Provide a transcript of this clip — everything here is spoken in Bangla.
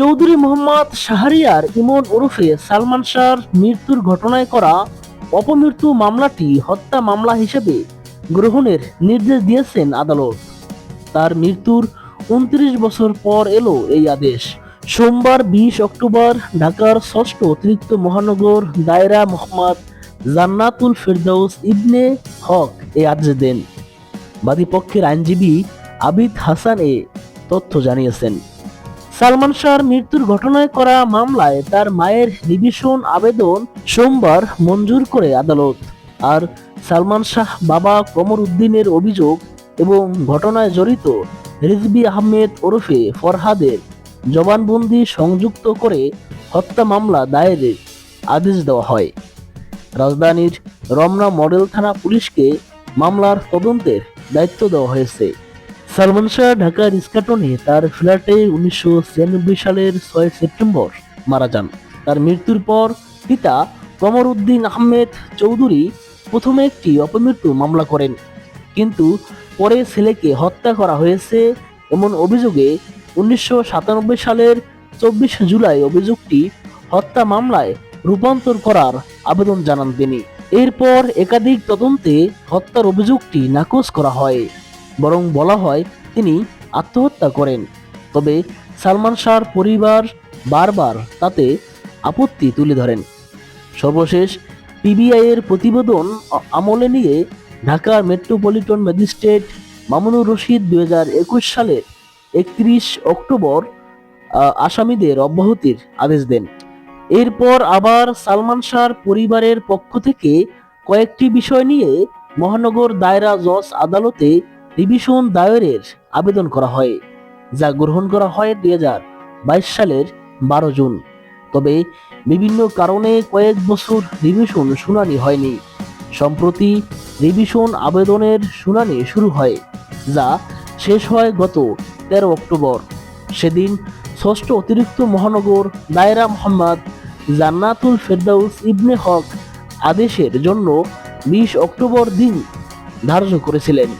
চৌধুরী মোহাম্মদ শাহরিয়ার ইমন ওরফে সালমান শাহর মৃত্যুর ঘটনায় করা অপমৃত্যু মামলাটি হত্যা মামলা হিসেবে গ্রহণের নির্দেশ দিয়েছেন আদালত। তার মৃত্যুর উনত্রিশ বছর পর এলো এই আদেশ। সোমবার বিশ অক্টোবর ঢাকার ষষ্ঠ অতিরিক্ত মহানগর দায়রা মোহাম্মদ জান্নাতুল ফেরদৌস ইবনে হক এই আদেশ দেন। বাদীপক্ষের আইনজীবী আবিদ হাসান এ তথ্য জানিয়েছেন। সালমান শাহর মৃত্যুর ঘটনায় করা মামলায় তার মায়ের রিভিশন আবেদন সোমবার মঞ্জুর করে আদালত। আর সালমান শাহ বাবা কমর উদ্দিনের অভিযোগ এবং ঘটনায় জড়িত রিজবি আহমেদ ওরফে ফরহাদের জবানবন্দি সংযুক্ত করে হত্যা মামলা দায়েরের আদেশ দেওয়া হয়। রাজধানীর রমনা মডেল থানা পুলিশকে মামলার তদন্তের দায়িত্ব দেওয়া হয়েছে। সালমান শাহ ঢাকার ইস্কাটনে তার ফ্ল্যাটে উনিশশো ছিয়ানব্বই সালের ছয় সেপ্টেম্বর মারা যান। তার মৃত্যুর পর পিতা কমর উদ্দিন আহমেদ চৌধুরী প্রথমে একটি অপমৃত্যু মামলা করেন। কিন্তু পরে ছেলেকে হত্যা করা হয়েছে এমন অভিযোগে উনিশশো সাতানব্বই সালের চব্বিশ জুলাই অভিযোগটি হত্যা মামলায় রূপান্তর করার আবেদন জানান তিনি। এরপর একাধিক তদন্তে হত্যার অভিযোগটি নাকচ করা হয়। বরং বলা হয় তিনি আত্মহত্যা করেন। তবে সালমান শাহর পরিবার বারবার তাতে আপত্তি তুলে ধরেন। সর্বশেষ পিবিআই এর প্রতিবেদন আমলে নিয়ে ঢাকার মেট্রোপলিটন ম্যাজিস্ট্রেট মামুনুর রশিদ দুই সালের একত্রিশ অক্টোবর আসামিদের অব্যাহতির আদেশ দেন। এরপর আবার সালমান শাহর পরিবারের পক্ষ থেকে কয়েকটি বিষয় নিয়ে মহানগর দায়রা জজ আদালতে রিভিশন দায়েরের আবেদন করা হয়, যা গ্রহণ করা হয় দুই সালের বারো জুন। তবে বিভিন্ন কারণে কয়েক বছর রিভিশন শুনানি হয়নি। সম্প্রতি রিভিশন আবেদনের শুনানি শুরু হয়, যা শেষ হয় গত তেরো অক্টোবর। সেদিন ষষ্ঠ অতিরিক্ত মহানগর দায়রা মোহাম্মদ জান্নাতুল ফেরদাউস ইবনে হক আদেশের জন্য বিশ অক্টোবর দিন ধার্য করেছিলেন।